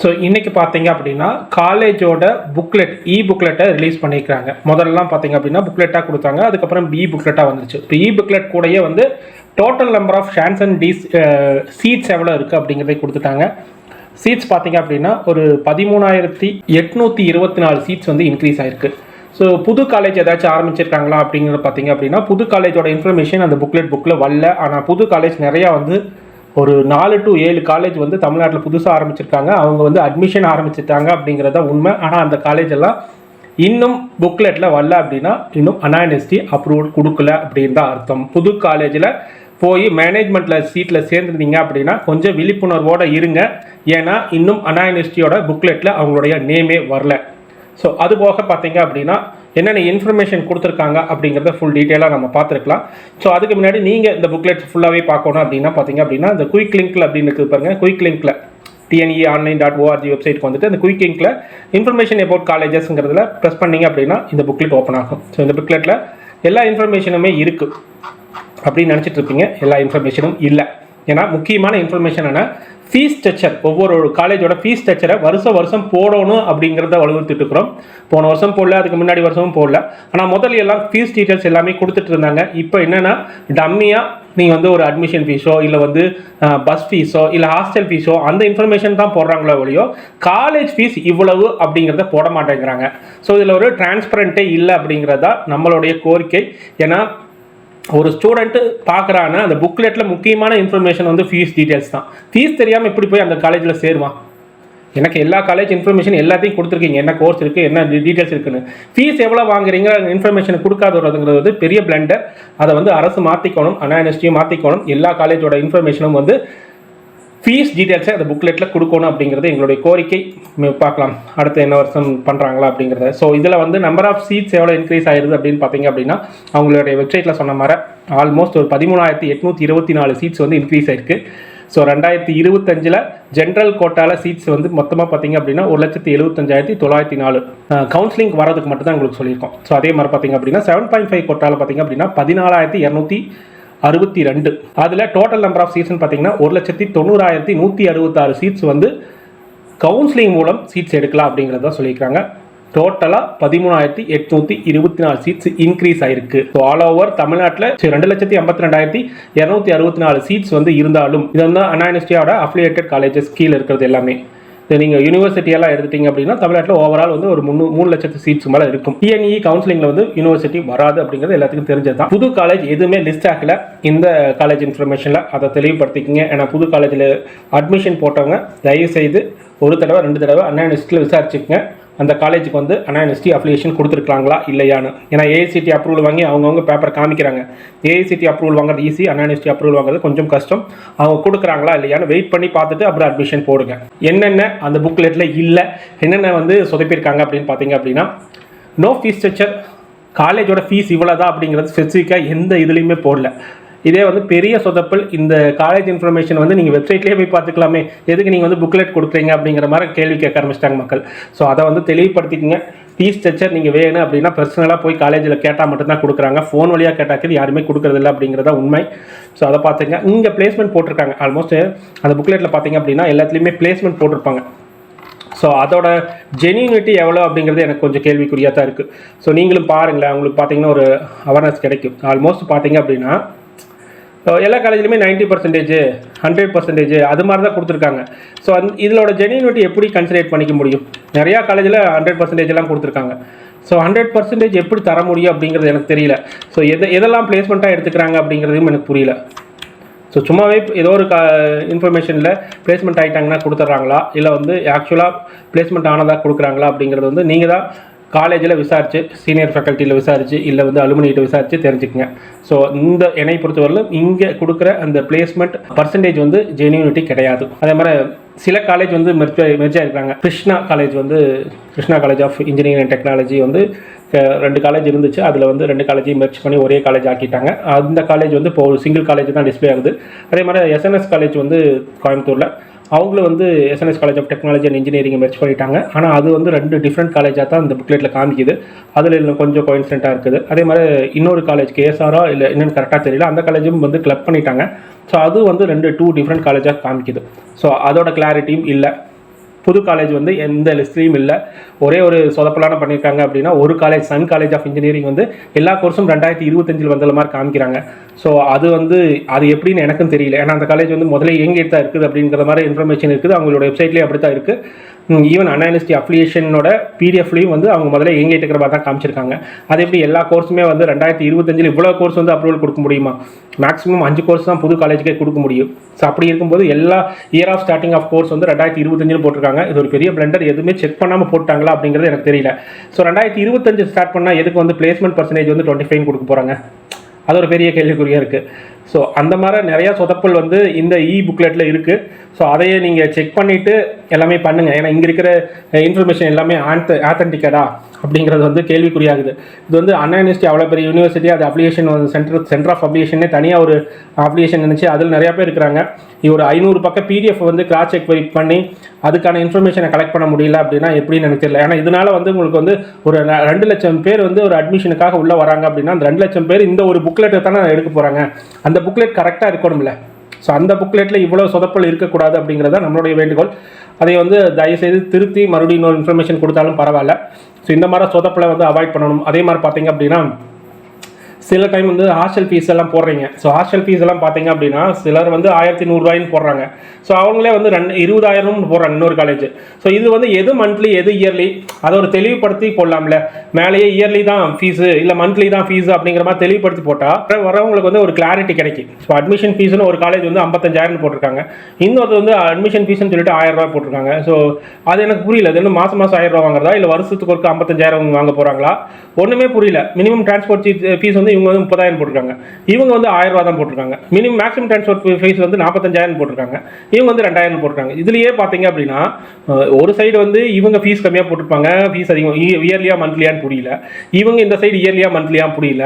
So இன்றைக்கி பார்த்தீங்க அப்படின்னா காலேஜோட புக்லெட் இ புக்லெட்டை ரிலீஸ் பண்ணியிருக்காங்க முதல்லலாம் பார்த்தீங்க அப்படின்னா புக்லெட்டாக கொடுத்தாங்க. அதுக்கப்புறம் பி புக்லெட்டாக வந்துச்சு இப்போ இ புக்லெட் கூடயே வந்து total number of chance and these seats எவ்வளோ இருக்குது அப்படிங்கிறதை கொடுத்துட்டாங்க. சீட்ஸ் பார்த்தீங்க அப்படின்னா ஒரு பதிமூணாயிரத்தி எட்நூற்றி இருபத்தி நாலு சீட்ஸ் வந்து இன்க்ரீஸ் ஆயிருக்கு. ஸோ புது காலேஜ் ஏதாச்சும் ஆரம்பிச்சிருக்காங்களா அப்படிங்கிறத பார்த்தீங்க அப்படின்னா புது காலேஜோட இன்ஃபர்மேஷன் அந்த புக்லெட் புக்கில் வரல. ஆனால் புது காலேஜ் நிறையா வந்து ஒரு நாலு டு ஏழு காலேஜ் வந்து தமிழ்நாட்டில் புதுசாக ஆரம்பிச்சிருக்காங்க. அவங்க வந்து அட்மிஷன் ஆரம்பிச்சிட்டாங்க அப்படிங்கிறத உண்மை. ஆனால் அந்த காலேஜ் எல்லாம் இன்னும் புக்லெட்டில் வரல அப்படின்னா இன்னும் அனானிஸ்டி அப்ரூவல் கொடுக்கல அப்படின்னு தான் அர்த்தம். புது காலேஜில் போய் மேனேஜ்மெண்ட்டில் சீட்டில் சேர்ந்துருந்தீங்க அப்படின்னா கொஞ்சம் விழிப்புணர்வோடு இருங்க. ஏன்னா இன்னும் அனானிஸ்டியோட புக்லெட்டில் அவங்களுடைய நேமே வரல. ஸோ அது போக பார்த்தீங்க அப்படின்னா என்னென்ன இன்ஃபர்மேஷன் கொடுத்துருக்காங்க அப்படிங்கிறத ஃபுல் டீட்டெயிலாக நம்ம பார்த்துருக்கலாம். ஸோ அதுக்கு முன்னாடி நீங்கள் இந்த புக்லெட் ஃபுல்லாகவே பார்க்கணும் அப்படின்னா பார்த்தீங்க அப்படின்னா இந்த குயிக் லிங்க்கில் அப்படின்னு இருக்குது பாருங்க. குயிக் லிங்க்கில் டிஎன்இ ஆன்லைன் டாட் ஓஆர்ஜி வெப்சைட்க்கு வந்துட்டு அந்த குயிக் லிங்க்கில் இன்ஃபர்மேஷன் அபவுட் காலேஜஸ்ங்கிறதுல ப்ரெஸ் பண்ணிங்க அப்படின்னா இந்த புக்லெட் ஓப்பன் ஆகும். ஸோ இந்த புக்லெட்டில் எல்லா இன்ஃபர்மேஷனுமே இருக்குது அப்படின்னு நினச்சிட்டு இருப்பீங்க. எல்லா இன்ஃபர்மேஷனும் இல்லை. ஏன்னா முக்கியமான இன்ஃபர்மேஷன் என்ன? ஃபீஸ் ஸ்ட்ரக்சர் ஒவ்வொரு காலேஜோட ஃபீஸ் ஸ்ட்ரக்சரை வருஷம் வருஷம் போடணும் அப்படிங்கிறத வலியுறுத்திட்டு இருக்கிறோம் போன வருஷம் போடல அதுக்கு முன்னாடி வருஷமும் போடல. ஆனால் முதல்ல எல்லாம் ஃபீஸ் டீட்டெயில்ஸ் எல்லாமே கொடுத்துட்டு இருந்தாங்க. இப்போ என்னென்னா டம்மியாக நீங்கள் வந்து ஒரு அட்மிஷன் ஃபீஸோ இல்லை வந்து பஸ் ஃபீஸோ இல்லை ஹாஸ்டல் ஃபீஸோ அந்த இன்ஃபர்மேஷன் தான் போடுறாங்களோ ஒழியோ காலேஜ் ஃபீஸ் இவ்வளவு அப்படிங்கிறத போட மாட்டேங்கிறாங்க. ஸோ இதில் ஒரு டிரான்ஸ்பரண்ட்டே இல்லை அப்படிங்கிறதா நம்மளுடைய கோரிக்கை. ஏன்னா ஒரு ஸ்டூடெண்ட்டு பார்க்குறான்னா அந்த புக்லெட்டில் முக்கியமான இன்ஃபர்மேஷன் வந்து ஃபீஸ் டீட்டெயில்ஸ் தான். ஃபீஸ் தெரியாமல் எப்படி போய் அந்த காலேஜில் சேருவான்? எனக்கு எல்லா காலேஜ் இன்ஃபர்மேஷன் எல்லாத்தையும் கொடுத்துருக்கீங்க. என்ன கோர்ஸ் இருக்குது என்ன டீட்டெயில்ஸ் இருக்குன்னு. ஃபீஸ் எவ்வளோ வாங்குறீங்க இன்ஃபர்மேஷன் கொடுக்காததுங்கிறது வந்து பெரிய பிளண்டர் அதை வந்து அரசு மாற்றிக்கணும் அனானிஸ்டியும் மாற்றிக்கணும் எல்லா காலேஜோட இன்ஃபர்மேஷனும் வந்து ஃபீஸ் டீட்டெயில்ஸை அந்த புக்லெட்டில் கொடுக்கணும் அப்படிங்கிறது எங்களுடைய கோரிக்கை. பார்க்கலாம். அடுத்து என்ன வருஷம் பண்ணுறாங்களா அப்படிங்கிறத. ஸோ இதில் வந்து நம்பர் ஆஃப் சீட்ஸ் எவ்வளோ இன்க்ரீஸ் ஆயிருது அப்படின்னு பார்த்தீங்க அப்படின்னா அவங்களுடைய வெப்சைட்டில் சொன்ன மாதிரி ஆல்மோஸ்ட் ஒரு பதிமூணாயிரத்தி எட்நூற்றி இருபத்தி நாலு சீட்ஸ் வந்து இன்க்ரீஸ் ஆயிருக்கு. ஸோ ரெண்டாயிரத்தி இருபத்தஞ்சில் ஜென்ரல் கோட்டாவில் சீட்ஸ் வந்து மொத்தமாக பார்த்தீங்க அப்படின்னா ஒரு லட்சத்தி எழுபத்தஞ்சாயிரத்தி தொள்ளாயிரத்தி நாலு. கவுன்சிலிங் வரதுக்கு மட்டும் தான் உங்களுக்கு சொல்லியிருக்கோம். ஸோ அதே மாதிரி பார்த்தீங்க அப்படின்னா செவன் பாயிண்ட் ஃபைவ் கோட்டால பார்த்தீங்க அப்படின்னா பதினாலாயிரத்தி இரநூத்தி அறுபத்தி ரெண்டு. அதில் டோட்டல் நம்பர் ஆஃப் சீட்ஸ்னு பார்த்தீங்கன்னா ஒரு லட்சத்தி தொண்ணூறாயிரத்தி நூற்றி அறுபத்தாறு சீட்ஸ் வந்து கவுன்சிலிங் மூலம் சீட்ஸ் எடுக்கலாம் அப்படிங்கிறத சொல்லியிருக்காங்க. டோட்டலாக பதிமூணாயிரத்தி எட்நூற்றி இருபத்தி நாலு சீட்ஸ் இன்க்ரீஸ் ஆயிருக்கு. ஸோ ஆல் ஓவர் தமிழ்நாட்டில் ரெண்டு லட்சத்தி ஐம்பத்தி ரெண்டாயிரத்தி இரநூத்தி அறுபத்தி நாலு சீட்ஸ் வந்து இருந்தாலும் இது வந்து அனானிஸ்டியோட அஃபிலியேட்டட் காலேஜஸ் கீழே இருக்கிறது எல்லாமே. நீங்கள் யூனிவர்சிட்டியெல்லாம் எடுத்துட்டீங்க அப்படின்னா தமிழ்நாட்டில் ஓவரால் வந்து ஒரு முன்னூ மூணு லட்சத்து சீட்ஸ் மேலே இருக்கும். டிஎன்இ கவுன்சிலிங்கில் வந்து யூனிவர்சிட்டி வராது அப்படிங்கிறது எல்லாத்துக்கும் தெரிஞ்சது புது காலேஜ் எதுவுமே லிஸ்ட் ஆகல. இந்த காலேஜ் இன்ஃபர்மேஷனில் அதை தெளிவுபடுத்திக்கிங்க. ஏன்னா புது காலேஜில் அட்மிஷன் போட்டவங்க தயவு செய்து ஒரு தடவை ரெண்டு தடவை அண்ணா லிஸ்ட்டில் விசாரிச்சுக்கங்க. அந்த காலேஜுக்கு வந்து அனானிஸ்டி அப்ளிகேஷன் கொடுத்துருக்காங்களா இல்லையான்னு. ஏன்னா ஏஐசிடி அப்ரூவல் வாங்கி அவங்கவுங்க பேப்பர் காமிக்கிறாங்க. ஏஐசிடி அப்ரூவல் வாங்குறது ஈஸி அனானிஸ்டி அப்ரூவல் வாங்குறது கொஞ்சம் கஷ்டம். அவங்க கொடுக்குறாங்களா இல்லையான்னு வெயிட் பண்ணி பார்த்துட்டு அப்புறம் அட்மிஷன் போடுங்க. என்னென்ன அந்த புக்லெட்டில் இல்லை என்னென்ன வந்து சொதப்பியிருக்காங்க அப்படின்னு பார்த்தீங்க அப்படின்னா நோ ஃபீஸ் ஸ்ட்ரக்சர் காலேஜோட ஃபீஸ் இவ்வளோதான் அப்படிங்கிறது ஸ்பெசிஃபிக்காக எந்த இதுலேயுமே போடல. இதே வந்து பெரிய சொதப்பல் இந்த காலேஜ் இன்ஃபர்மேஷன் வந்து நீங்கள் வெப்சைட்லேயே போய் பார்த்துக்கலாமே. எதுக்கு நீங்கள் வந்து புக்லெட் கொடுக்குறீங்க அப்படிங்கிற மாதிரி கேள்வி கேட்க ஆரம்பிச்சிட்டாங்க மக்கள். ஸோ அதை வந்து தெளிவுபடுத்திக்கங்க. ஃபீஸ் ஸ்ட்ரக்சர் நீங்கள் வேணும் அப்படின்னா பர்சனலாக போய் காலேஜில் கேட்டால் மட்டும்தான் கொடுக்குறாங்க. ஃபோன் வழியாக கேட்டாக்கிறது யாருமே கொடுக்குறதில்ல அப்படிங்கிறதா உண்மை. ஸோ அதை பார்த்துங்க இங்கே பிளேஸ்மெண்ட் போட்டிருக்காங்க. ஆல்மோஸ்ட் அந்த புக்லெட்டில் பார்த்தீங்க அப்படின்னா எல்லாத்துலேயுமே பிளேஸ்மெண்ட் போட்டிருப்பாங்க. ஸோ அதோட ஜெனியூனிட்டி எவ்வளோ அப்படிங்கிறது எனக்கு கொஞ்சம் கேள்விக்குறியாக தான் இருக்குது ஸோ நீங்களும் பாருங்களேன். உங்களுக்கு பார்த்தீங்கன்னா ஒரு அவேர்னஸ் கிடைக்கும். ஆல்மோஸ்ட் பார்த்தீங்க அப்படின்னா எல்லா காலேஜ்லையுமே நைன்ட்டி பர்சன்டேஜ் ஹண்ட்ரட் பர்சன்டேஜ் அது மாதிரி தான் கொடுத்துருக்காங்க. ஸோ அந் இதோட ஜெனியூனிட்டி எப்படி கன்சிடரேட் பண்ணிக்க முடியும்? நிறையா காலேஜில் ஹண்ட்ரட் பர்சன்டேஜ் எல்லாம் கொடுத்துருக்காங்க. ஸோ ஹண்ட்ரட் பர்சன்டேஜ் எப்படி தர முடியும் அப்படிங்கிறது எனக்கு தெரியல. ஸோ எதை எதெல்லாம் பிளேஸ்மெண்ட்டாக எடுத்துக்கிறாங்க அப்படிங்கிறதையும் எனக்கு புரியல. ஸோ சும்மாவே ஏதோ ஒரு கா இன்ஃபர்மேஷனில் பிளேஸ்மெண்ட் ஆகிட்டாங்கன்னா கொடுத்துட்றாங்களா? இல்லை வந்து ஆக்சுவலாக பிளேஸ்மெண்ட் ஆனதாக கொடுக்குறாங்களா அப்படிங்கிறது வந்து நீங்கள் தான் காலேஜில் விசாரிச்சு சீனியர் ஃபேக்கல்ட்டியில் விசாரிச்சு இல்லை வந்து அலுமினியிட்ட விசாரித்து தெரிஞ்சுக்கங்க. ஸோ இந்த என்னை பொறுத்தவரையிலும் இங்கே கொடுக்குற அந்த பிளேஸ்மெண்ட் பர்சன்டேஜ் வந்து ஜெனியூனிட்டி கிடையாது. அதே மாதிரி சில காலேஜ் வந்து மெர்ஜ் மெர்ஜாக இருக்கிறாங்க கிருஷ்ணா காலேஜ் வந்து Krishna college of engineering and technology வந்து ரெண்டு காலேஜ் இருந்துச்சு. அதில் வந்து ரெண்டு காலேஜையும் மெர்ச் பண்ணி ஒரே காலேஜ் ஆக்கிட்டாங்க. அந்த காலேஜ் வந்து இப்போ ஒரு சிங்கிள் காலேஜ் தான் டிஸ்ப்ளே ஆகுது. அதே மாதிரி எஸ்என்எஸ் காலேஜ் வந்து கோயம்புத்தூரில். அவங்களும் வந்து SNS college of technology and engineering merge பண்ணிட்டாங்க. ஆனால் அது வந்து ரெண்டு டிஃப்ரெண்ட் காலேஜாக தான் இந்த புக்லெட்டில் காமிக்குது. அதில் இன்னும் கொஞ்சம் கோயின்சிடென்ட்டாக இருக்குது. அதே மாதிரி இன்னொரு காலேஜ் கேஎஸ்ஆரா இல்லை என்னென்னு கரெக்டாக தெரியல. அந்த காலேஜும் வந்து கிளப் பண்ணிட்டாங்க. ஸோ அது வந்து ரெண்டு டூ டிஃப்ரெண்ட் காலேஜாக காமிக்குது. ஸோ அதோட கிளாரிட்டியும் இல்லை. புது காலேஜ் வந்து எந்த லிஸ்ட்லேயும் இல்லை. ஒரே ஒரு சொதப்பலான பண்ணியிருக்காங்க அப்படின்னா ஒரு college sun college of engineering வந்து எல்லா கோர்ஸும் ரெண்டாயிரத்தி இருபத்தஞ்சில் வந்த மாதிரி காமிக்கிறாங்க. ஸோ அது வந்து அது எப்படின்னு எனக்கும் தெரியல. ஏன்னா அந்த காலேஜ் வந்து முதல்ல எங்கே தான் இருக்குது அப்படிங்கிற மாதிரி இன்ஃபர்மேஷன் இருக்குது. அவங்களோட வெப்சைட்லேயே அப்படி தான் இருக்குது ஈவன் அனாலிஸ்டி அப்ளிகேஷனோட பிடிஎஃப்லையும் வந்து அவங்க முதல்ல எங்கிட்டு இருக்கிற மாதிரி தான் காமிச்சிருக்காங்க. அது எப்படி எல்லா கோர்ஸுமே வந்து ரெண்டாயிரத்தி இருபத்தஞ்சில் இவ்வளோ கோர்ஸ் வந்து அப்ரூவல் கொடுக்க முடியுமா? மேக்ஸிமம் அஞ்சு கோர்ஸ் தான் புது காலேஜுக்கே கொடுக்க முடியும். ஸோ அப்படி இருக்கும்போது எல்லா year of starting of course வந்து ரெண்டாயிரத்தி இருபத்தஞ்சில் போட்டிருக்காங்க. இது ஒரு பெரிய பிளண்டர் எதுவுமே செக் பண்ணாமல் போட்டாங்களா அப்படிங்கிறது எனக்கு தெரியல. ஸோ ரெண்டாயிரத்தி இருபத்தஞ்சு ஸ்டார்ட் பண்ணால் எதுக்கு வந்து பிளேஸ்மெண்ட் பர்சன்டேஜ் வந்து டுவெண்ட்டி ஃபைவ் கொடுக்க போகிறாங்க அது ஒரு பெரிய கேள்விக்குறியாக இருக்குது ஸோ அந்த மாதிரி நிறையா சொதப்பல் வந்து இந்த இ புக்லெட்டில் இருக்குது ஸோ அதையே நீங்கள் செக் பண்ணிவிட்டு எல்லாமே பண்ணுங்கள் ஏன்னா இங்கே இருக்கிற இன்ஃபர்மேஷன் எல்லாமே ஆன்த் ஆத்தன்டிக்கடா அப்படிங்கிறது வந்து கேள்விக்குறியாகுது. இது வந்து அண்ணா யூனிவர்சிட்டி அவ்வளோ பெரிய யூனிவர்சிட்டி அது அப்ளிகேஷன் சென்டர் சென்டர் ஆஃப் அப்ளிகேஷனே தனியாக ஒரு அப்ளிகேஷன் நினச்சி அதில் நிறையா பேர் இருக்கிறாங்க. இவர் ஒரு ஐநூறு பக்கம் பிடிஎஃப் வந்து கிராஸ் செக் பண்ணி அதுக்கான இன்ஃபர்மேஷனை கலெக்ட் பண்ண முடியல அப்படின்னா எப்படின்னு எனக்கு தெரியல. ஏன்னா இதனால வந்து உங்களுக்கு வந்து ஒரு ரெண்டு லட்சம் பேர் வந்து ஒரு அட்மிஷனுக்காக உள்ளே வராங்க அப்படின்னா அந்த ரெண்டு லட்சம் பேர் இந்த ஒரு புக்லெட்டை தானே எடுக்க போகிறாங்க அந்த புக்லெட் கரெக்டாக இருக்கணும்ல. ஸோ அந்த புக்லெட்டில் இவ்வளோ சொதப்பல் இருக்கக்கூடாது அப்படிங்கிறத நம்மளுடைய வேண்டுகோள். அதை வந்து தயவுசெய்து திருத்தி மறுபடியும் இன்னொரு இன்ஃபர்மேஷன் கொடுத்தாலும் பரவாயில்ல. ஸோ இந்த மாதிரி சொதப்பலை வந்து அவாய்ட் பண்ணணும். அதே மாதிரி பார்த்தீங்க அப்படின்னா சில டைம் வந்து ஹாஸ்டல் ஃபீஸ் எல்லாம் போடுறீங்க. ஸோ ஹாஸ்டல் ஃபீஸ் எல்லாம் பார்த்தீங்க அப்படின்னா சிலர் வந்து ஆயிரத்தி நூறுரூவாயின்னு போடுறாங்க. ஸோ அவங்களே வந்து ரெண்டு இருபதாயிரம்னு போடுறாங்க இன்னொரு காலேஜ் ஸோ இது வந்து எது மந்த்லி எது இயர்லி அதை ஒரு தெளிவுபடுத்தி போடலாம்ல. மேலேயே இயர்லி தான் ஃபீஸு இல்லை மந்த்லி தான் ஃபீஸ் அப்படிங்கிற மாதிரி தெளிவுபடுத்தி போட்டால் வரவங்களுக்கு வந்து ஒரு கிளாரிட்டி கிடைக்கும். ஸோ அட்மிஷன் ஃபீஸ்னு ஒரு காலேஜ் வந்து ஐம்பத்தஞ்சாயிரம் போட்டிருக்காங்க. இன்னொரு வந்து அட்மிஷன் ஃபீஸ்னு சொல்லிட்டு ஆயிரம் ரூபாய் போட்டிருக்காங்க. ஸோ அது எனக்கு புரியல. அது என்ன மாதம் மாதம் ஆயிரம் ரூபா வாங்குறதா? இல்லை வருஷத்துக்கு ஒரு ஐம்பத்தஞ்சாயிரம் வாங்க போகிறாங்களா ஒன்றுமே புரியல. மினிமம் டிரான்ஸ்போர்ட் ஃபீஸ் வந்து இவங்க வந்து முப்பதாயிரம் போட்டிருக்காங்க. இவங்க வந்து ஆயிரம் ரூபா தான் போட்டிருக்காங்க மினிமம் மேக்ஸிமம் டிரான்ஸ்போர்ட் ஃபீஸ் வந்து நாற்பத்தஞ்சாயிரம் போட்டிருக்காங்க. இவங்க வந்து ரெண்டாயிரம் போட்டிருக்காங்க. இதுலயே பார்த்தீங்க அப்படின்னா ஒரு சைடு வந்து இவங்க ஃபீஸ் கம்மியாக போட்டிருப்பாங்க. ஃபீஸ் அதிகம். இயர்லியா மந்த்லியான்னு புரியல. இவங்க இந்த சைடு இயர்லியா மந்த்லியா புரியல.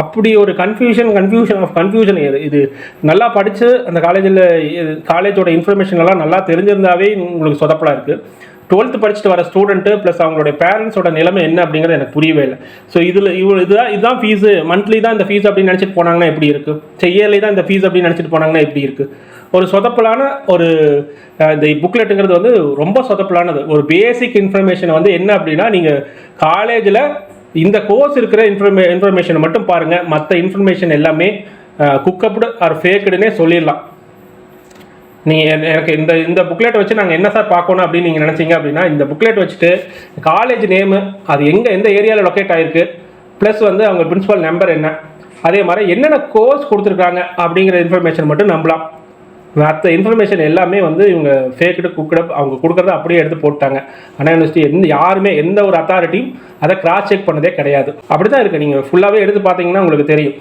அப்படி ஒரு கன்ஃபியூஷன் கன்ஃபியூஷன் ஆஃப் கன்ஃபியூஷன் இது இது நல்லா படித்து அந்த காலேஜில் காலேஜோட இன்ஃபர்மேஷன் எல்லாம் நல்லா தெரிஞ்சிருந்தாவே உங்களுக்கு சொதப்பலாக இருக்குது டுவெல்த்து படிச்சுட்டு வர ஸ்டூடெண்ட்டு ப்ளஸ் அவங்களுடைய பேரண்ட்ஸோட நிலைமை என்ன அப்படிங்கிறது எனக்கு புரியவே இல்லை. ஸோ இதில் இவ்வளோ இதுதான் இதுதான் ஃபீஸு மந்த்லி தான் இந்த ஃபீஸ் அப்படின்னு நினச்சிட்டு போனாங்கன்னா எப்படி இருக்குது சரி இயர்லி தான் இந்த ஃபீஸ் அப்படின்னு நினச்சிட்டு போனாங்கன்னா எப்படி இருக்குது ஒரு சொதப்பலான ஒரு இந்த புக்லெட்டுங்கிறது வந்து ரொம்ப சொதப்பலானது. ஒரு பேசிக் இன்ஃபர்மேஷன் வந்து என்ன அப்படின்னா நீங்கள் காலேஜில் இந்த கோர்ஸ் இருக்கிற இன்ஃபர்மே இன்ஃபர்மேஷனை மட்டும் பாருங்கள் மற்ற இன்ஃபர்மேஷன் எல்லாமே குக்கப்டு ஆர் ஃபேக்குடுன்னே சொல்லிடலாம். நீங்கள் எனக்கு இந்த இந்த புக்லெட் வச்சு நாங்கள் என்ன சார் பார்க்கணும் அப்படின்னு நீங்கள் நினச்சிங்க அப்படின்னா இந்த புக்லெட் வச்சுட்டு காலேஜ் நேமு அது எங்கே எந்த ஏரியாவில் லொக்கேட் ஆகிருக்கு ப்ளஸ் வந்து அவங்க பிரின்ஸிபல் நம்பர் என்ன அதே மாதிரி என்னென்ன கோர்ஸ் கொடுத்துருக்காங்க அப்படிங்கிற இன்ஃபர்மேஷன் மட்டும் நம்பலாம். மற்ற இன்ஃபர்மேஷன் எல்லாமே வந்து இவங்க ஃபேக்கிடு குக்கடு அவங்க கொடுக்குறத அப்படியே எடுத்து போட்டாங்க ஆனால் யூனிவர்சிட்டி எந்த யாருமே எந்த ஒரு அத்தாரிட்டியும் அதை கிராஸ் செக் பண்ணதே கிடையாது. அப்படி தான் இருக்குது நீங்கள் ஃபுல்லாகவே எடுத்து பார்த்தீங்கன்னா உங்களுக்கு தெரியும்.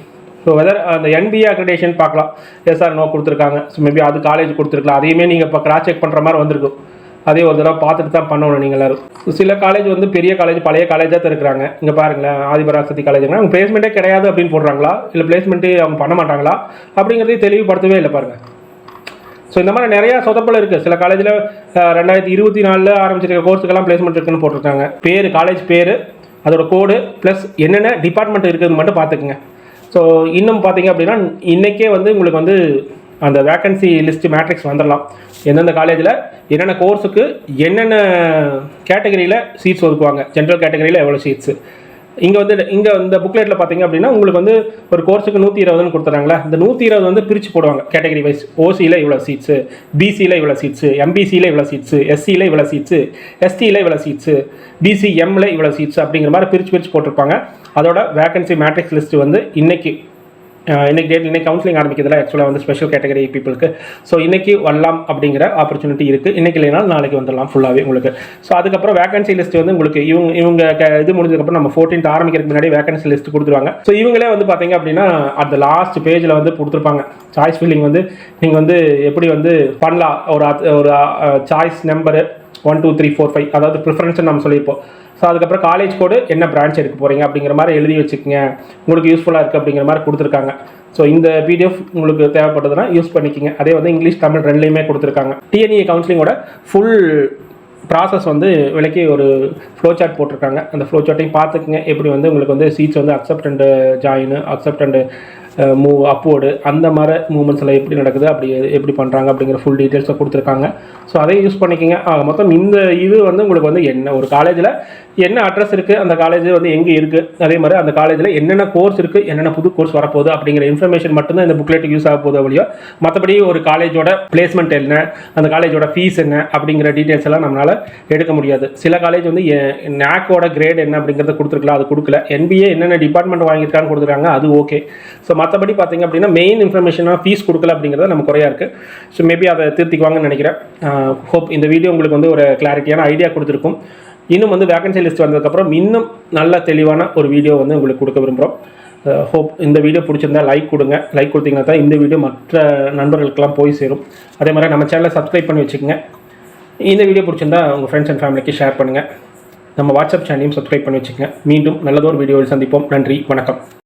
ஸோ வெதர் அந்த என்பிஏ அக்ரடேஷன் பார்க்கலாம். எஸ்ஆர் நோ கொடுத்துருக்காங்க. ஸோ மேபி அது காலேஜ் கொடுத்துருக்கலாம். அதையுமே நீங்கள் இப்போ கிராஸ் செக் பண்ணுற மாதிரி வந்திருக்கும். அதே ஒரு தடவை பார்த்துட்டு தான் பண்ணணும் நீங்கள் எல்லாரும். சில காலேஜ் வந்து பெரிய காலேஜ் பழைய காலேஜாக தான் இருக்கிறாங்க. இங்கே பாருங்களேன் ஆதிபராசக்தி காலேஜ்னா அவங்க பிளேஸ்மெண்ட்டே கிடையாது அப்படின்னு போடுறாங்களா? இல்லை பிளேஸ்மெண்ட்டே அவங்க பண்ண மாட்டாங்களா? அப்படிங்கிறதையும் தெளிவுபடுத்தவே இல்லை பாருங்கள் ஸோ இந்த மாதிரி நிறையா சொதப்பல் இருக்குது சில காலேஜில் ரெண்டாயிரத்தி இருபத்தி நாலில் ஆரம்பிச்சிருக்க கோர்ஸுக்கெல்லாம் பிளேஸ்மெண்ட் இருக்குன்னு போட்டிருக்காங்க. பேர் காலேஜ் பேர் அதோட கோடு ப்ளஸ் என்னென்ன டிபார்ட்மெண்ட் இருக்குதுன்னு மட்டும் பார்த்துக்குங்க. ஸோ இன்னும் பார்த்தீங்க அப்படின்னா இன்றைக்கே வந்து உங்களுக்கு வந்து அந்த வேக்கன்சி லிஸ்ட் மேட்ரிக்ஸ் வந்துடலாம் எந்தெந்த காலேஜில் என்னென்ன கோர்ஸுக்கு என்னென்ன கேட்டகரியில் சீட்ஸ் ஒதுக்குவாங்க? ஜென்ரல் கேட்டகரியில் எவ்வளோ சீட்ஸு இங்கே வந்து இங்கே இந்த புக்லெட்டில் பார்த்தீங்க அப்படின்னா உங்களுக்கு வந்து ஒரு கோர்ஸுக்கு நூற்றி இருபதுன்னு கொடுத்துறாங்களா இந்த நூற்றி இருபது வந்து பிரித்து போடுவாங்க கேட்டகரி வைஸ் ஓசியில் இவ்வளோ சீட்ஸு பிசியில் இவ்வளோ சீட்ஸு எம்பிசியில் இவ்வளோ சீட்ஸு எஸ்சியில் இவ்வளோ சீட்ஸு எஸ்டியில் இவ்வளோ சீட்ஸு பிசிஎம்ல இவ்வளோ சீட்ஸ் அப்படிங்கிற மாதிரி பிரித்து பிரித்து போட்டிருப்பாங்க. அதோட வேகன்சி மேட்ரிக்ஸ் லிஸ்ட் வந்து இன்றைக்கி இன்றைக்கி இன்னைக்கு டேட் இன்னைக்கு கவுன்சிலிங் ஆரம்பிக்கிறதுல ஆக்சுவலாக வந்து ஸ்பெஷல் கேட்டகரி பீப்புளுக்கு ஸோ இன்னைக்கு வரலாம் அப்படிங்கிற ஆப்பர்ச்சுனிட்டி இருக்குது இன்னைக்கு இல்லைனாலும் நாளைக்கு வந்துடலாம் ஃபுல்லாகவே உங்களுக்கு. ஸோ அதுக்கப்புறம் வேகன்சி லிஸ்ட் வந்து உங்களுக்கு இவங்க இவங்க க- இது முடிஞ்சதுக்கப்புறம் நம்ம ஃபோர்டீன்த் ஆரம்பிக்கிறதுக்கு முன்னாடி வேகன்சி லிஸ்ட் கொடுத்துருவாங்க. ஸோ இவங்களே வந்து பார்த்தீங்க அப்படின்னா அந்த லாஸ்ட் பேஜில் வந்து கொடுத்துருப்பாங்க. சாய்ஸ் ஃபில்லிங் வந்து நீங்கள் வந்து எப்படி வந்து பண்ணலாம்? ஒரு ஒரு choice number one two three four five அதாவது ப்ரிஃபரன்ஸ் நம்ம சொல்லியிருப்போம். ஸோ அதுக்கப்புறம் காலேஜ் கோடு என்ன பிரான்ச் எடுக்க போகிறீங்க அப்படிங்கிற மாதிரி எழுதி வச்சுக்கோங்க. உங்களுக்கு யூஸ்ஃபுல்லாக இருக்குது அப்படிங்கிற மாதிரி கொடுத்துருக்காங்க. ஸோ இந்த பிடிஎஃப் உங்களுக்கு தேவைப்பட்டதுன்னா யூஸ் பண்ணிக்கோங்க. அதே வந்து இங்கிலீஷ் தமிழ் ரெண்டுலேயுமே கொடுத்துருக்காங்க. டிஎன்இ கவுன்சிலிங்கோட ஃபுல் ப்ராசஸ் வந்து விலைக்கு ஒரு ஃப்ளோ சார்ட் போட்டிருக்காங்க. அந்த ஃப்ளோ சார்ட்டையும் பார்த்துக்குங்க. எப்படி வந்து உங்களுக்கு வந்து சீட்ஸ் வந்து accept and join accept and move upward அந்த மாதிரி மூமெண்ட்ஸ் எல்லாம் எப்படி நடக்குது அப்படி எப்படி பண்ணுறாங்க அப்படிங்கிற ஃபுல் டீட்டெயில்ஸை கொடுத்துருக்காங்க. ஸோ அதை யூஸ் பண்ணிக்கோங்க. ஆக மொத்தம் இந்த இது வந்து உங்களுக்கு வந்து என்ன ஒரு காலேஜில் என்ன அட்ரஸ் இருக்குது அந்த காலேஜ் வந்து எங்கே இருக்குது அதே மாதிரி அந்த காலேஜில் என்னென்ன கோர்ஸ் இருக்குது என்னென்ன புது கோர்ஸ் வரப்போகுது அப்படிங்கிற இன்ஃபர்மேஷன் மட்டும்தான் இந்த புக்லெட்டுக்கு யூஸ் ஆக போகுது வழியோ மற்றபடி ஒரு காலேஜோட பிளேஸ்மெண்ட் என்ன அந்த காலேஜோட ஃபீஸ் என்ன அப்படிங்கிற டீட்டெயில்ஸ் எல்லாம் நம்மளால் எடுக்க முடியாது. சில காலேஜ் வந்து நேக்கோட கிரேட் என்ன அப்படிங்கிறத கொடுத்துருக்கலாம் அது கொடுக்கல. என்பிஏ என்னென்ன டிபார்ட்மெண்ட் வாங்கியிருக்கான்னு கொடுத்துருக்காங்க அது ஓகே ஸோ மற்றபடி பார்த்தீங்க அப்படின்னா மெயின் இன்ஃபர்மேஷனாக ஃபீஸ் கொடுக்கல அப்படிங்கிறது நம்ம குறையா இருக்குது ஸோ மேபி அதை திருத்திக்குவாங்கன்னு நினைக்கிறேன். ஹோப் இந்த வீடியோ உங்களுக்கு வந்து ஒரு கிளாரிட்டியான ஐடியா கொடுத்துருக்கும். இன்னும் வந்து வேகன்சி லிஸ்ட் வந்ததுக்கப்புறம் இன்னும் நல்ல தெளிவான ஒரு வீடியோ வந்து உங்களுக்கு கொடுக்க விரும்புகிறோம் ஹோப் இந்த வீடியோ பிடிச்சிருந்தா லைக் கொடுங்க. லைக் கொடுத்தீங்கன்னா தான் இந்த வீடியோ மற்ற நண்பர்களுக்கெல்லாம் போய் சேரும். அதே மாதிரி நம்ம சேனலை சப்ஸ்கிரைப் பண்ணி வச்சுக்கோங்க. இந்த வீடியோ பிடிச்சிருந்தா உங்கள் ஃப்ரெண்ட்ஸ் அண்ட் ஃபேமிலிக்கு ஷேர் பண்ணுங்கள் நம்ம வாட்ஸ்அப் சேனலையும் சப்ஸ்கிரைப் பண்ணி வச்சுக்கோங்க. மீண்டும் நல்லதொரு வீடியோவில் சந்திப்போம். நன்றி. வணக்கம்.